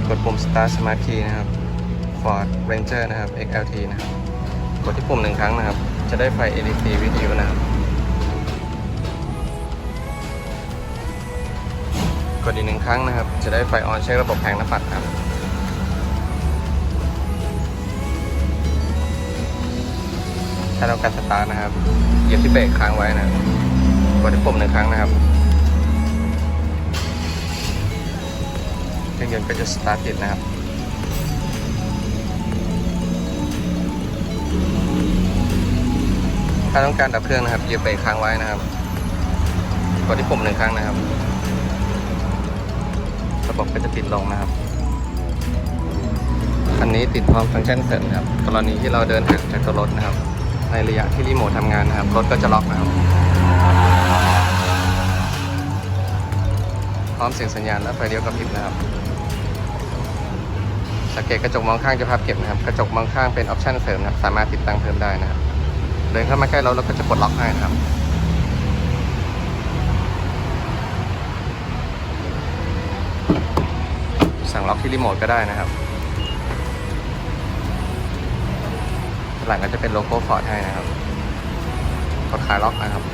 ทกดปุ่ม Start Smart Key นะครับ Ford Ranger นะครับ XLT นะครับ กดที่ปุ่มหนึ่งครั้งนะครับ จะได้ไฟ LED วิทยุนะครับ กดอีกหนึ่งครั้งนะครับ จะได้ไฟออนเช็คระบบแผงหน้าปัดครับ ถ้าต้องการสตาร์ทนะครับ เหยียบที่เบรกค้างไว้นะครับกดที่ปุ่มหนึ่งครั้งนะครับ รื่องยนต์ก็จะสตาร์ทติดนะครับถ้าต้องการดับเครื่องนะครับเหยียบเบรกค้างไว้นะครับกดที่ปุ่มหนึ่งครั้งนะครับ ระบบก็จะปิดลงนะครับอันนี้ติดพร้อมฟังก์ชันเสริมนะครับ กรณีที่เราเดินห่างจากตัวรถนะครับ ในระยะที่รีโมททำงานนะครับ รถก็จะล็อกนะครับ พร้อมเสียงสัญญาณและไฟเลี้ยวกระพริบนะครับ สังเกตกระจกมองข้างจะพับเก็บนะครับ กระจกมองข้างเป็นออปชันเสริมนะครับ สามารถติดตั้งเพิ่มได้นะครับ เดินเข้ามาใกล้รถแล้วก็จะปลดล็อกให้นะครับสั่งล็อกที่รีโมทก็ได้นะครับ หลังก็จะเป็นโลโก้ฟอร์ดให้นะครับ กดคลายล็อกนะครับ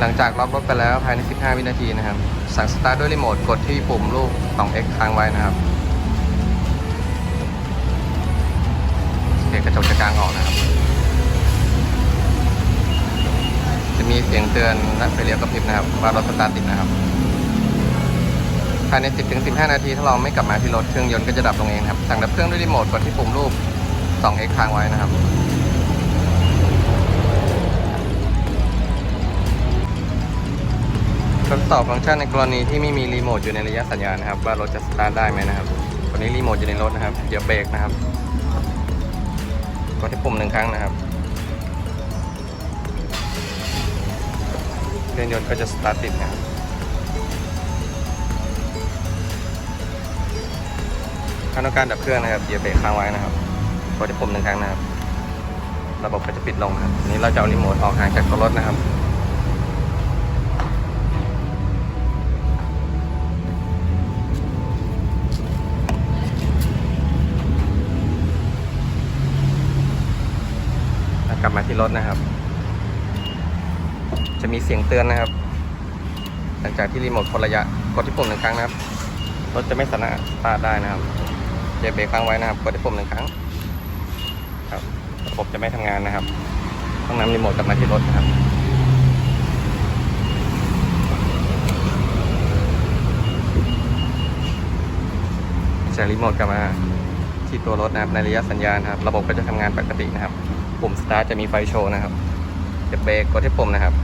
หลังจากล็อกรถไปแล้วภายใน 15 วินาทีนะครับ สั่งสตาร์ทด้วยรีโมทกดที่ปุ่มรูป 2x ค้างไว้นะครับเสียงกระจกจะกลางออกนะครับ จะมีเสียงเตือนและไฟเลี้ยวกระพริบนะครับ ว่ารถสตาร์ทติดนะครับ ภายใน 10-15 นาทีถ้าเราไม่กลับมาที่รถเครื่องยนต์ก็จะดับลงเองครับ สั่งดับเครื่องด้วยรีโมทกดที่ปุ่มรูป 2x ค้างไว้นะครับ สอบฟังก์ชันในกรณีที่ไม่มีรีโมทอยู่ในระยะสัญญาณนะครับ ว่ารถจะสตาร์ทได้ไหมนะครับตอนนี้รีโมทอยู่ในรถนะครับเดี๋ยวเบรกนะครับกดที่ปุ่มหนึ่งครั้งนะครับเครื่องยนต์ก็จะสตาร์ทติดนะครับถ้าต้องการดับเครื่องนะครับเหยียบเบรกค้างไว้นะครับกดที่ปุ่มหนึ่งครั้งนะครับ ระบบก็จะปิดลงครับนี้เราจะเอารีโมทออกห่างจากตัวรถนะครับ ลับมาที่รถนะครับ จะมีเสียงเตือนนะครับ หลังจากที่รีโมทคนระยะกดที่ปุ่มหนึ่งครั้งนะครับ รถจะไม่สามารถสตาร์ทได้นะครับเหยียบเบรกค้างไว้นะครับ กดที่ปุ่มหนึ่งครั้ง ครับระบบจะไม่ทำงานนะครับ ต้องนำรีโมทกลับมาที่รถนะครับจากรีโมทกลับมาที่ตัวรถนะครับในระยะสัญญาณครับ ระบบก็จะทำงานปกตินะครับ ปุ่มสตาร์ทจะมีไฟโชว์นะครับจะเบรกกดที่ปุ่มนะครับ